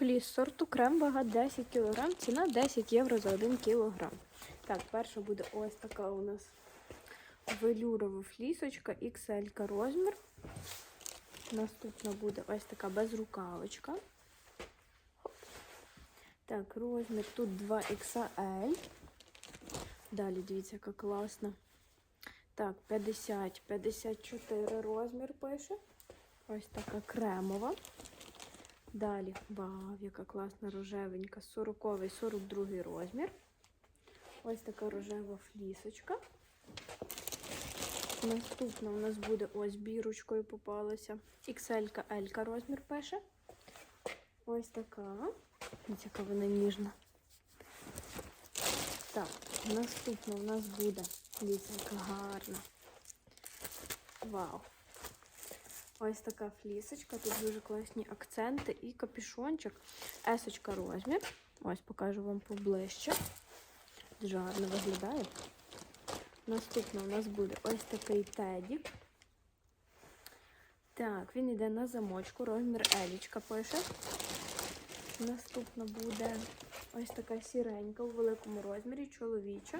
Фліс сорту крем, вага 10 кг, ціна 10 євро за 1 кг. Так, перша буде ось така у нас велюрова флісочка, XL розмір. Наступна буде ось така безрукавочка. Так, розмір тут 2XL. Далі дивіться, яка класна. Так, 50, 54 розмір пише. Ось така кремова. Далі, вау, яка класна рожевенька, 40-й, 42 розмір. Ось така рожева флісочка. Наступна у нас буде ось бірочкою попалася. XL, L розмір пише. Ось така. Ось яка вона ніжна. Так, наступна у нас буде. Дивіться, яка гарна. Вау. Ось така флісочка, тут дуже класні акценти і капюшончик. Есочка розмір. Ось покажу вам поближче. Дуже гарно виглядає. Наступно у нас буде ось такий тедік. Так, він йде на замочку, розмір елічка пише. Наступно буде ось така сіренька у великому розмірі, чоловіча.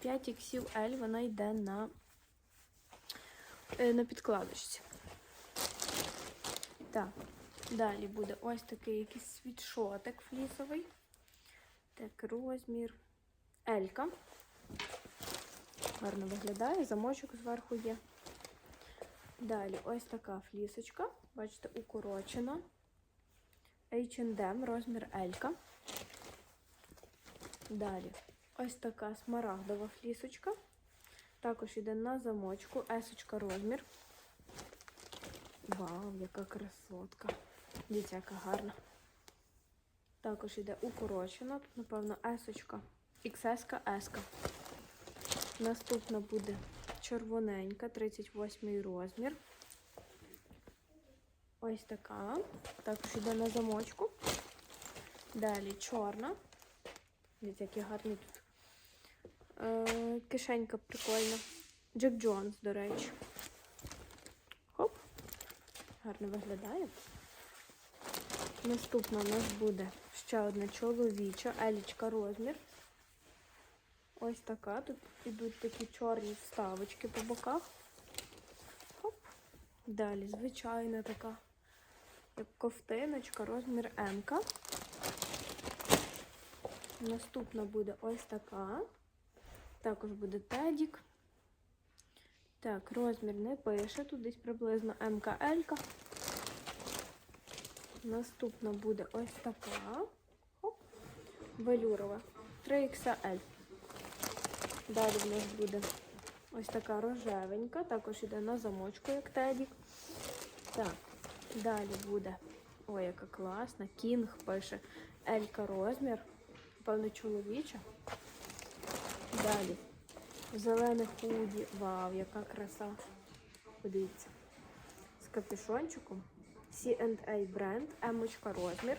5 XL, вона йде на, е, на підкладочці. Так, далі буде ось такий якийсь світшотик флісовий. Так, розмір. Елька. Гарно виглядає, замочок зверху є. Далі ось така флісочка. Бачите, укорочена. H&M, розмір Елька. Далі ось така смарагдова флісочка. Також йде на замочку. Есочка розмір. Вау, яка красотка. Дивіться, яка гарна. Також йде укорочена. Тут, напевно, есочка. XS, S. Наступна буде червоненька, 38 розмір. Ось така. Також йде на замочку. Далі чорна. Дивіться, які гарні тут. Е, кишенька прикольна. Джек Джонс, до речі. Гарно виглядає. Наступна у нас буде ще одна чоловіча, елічка розмір. Ось така. Тут ідуть такі чорні вставочки по боках. Хоп. Далі звичайна така, як ковтиночка, розмір М. -ка. Наступна буде ось така. Також буде тедік. Так, розмір не пише, тут десь приблизно МКЛ. Наступна буде ось така. Хоп. Велюрова. 3XL. Далі в нас буде ось така рожевенька, також йде на замочку, як тедік. Так, далі буде, ой, яка класна. Кінг пише Елька розмір. Певно, чоловіча. Далі. Зелене худі. Вау, яка краса. Подивіться. З капюшончиком. C&A бренд, емочка розмір.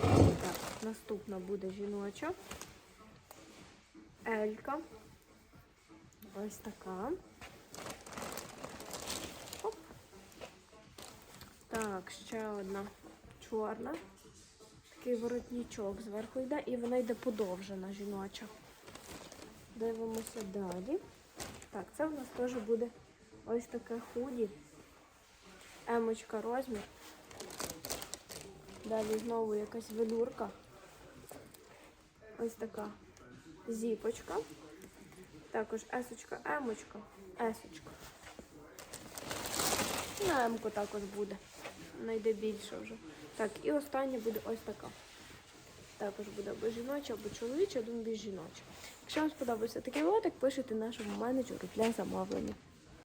Так, наступна буде жіноча. Елька. Ось така. Оп. Так, ще одна чорна. Такий воротничок зверху йде і вона йде подовжена жіноча. Дивимося далі. Так, це в нас теж буде ось таке худі. Емочка розмір. Далі знову якась велюрка. Ось така зіпочка. Також есочка, емочка, есочка. На емку також буде. Вона йде більше вже. Так, і остання буде ось така. Також буде або жіноча, або чоловіча, думаю, більш жіноча. Якщо вам сподобався такий лотик, пишіть нашому менеджеру для замовлення.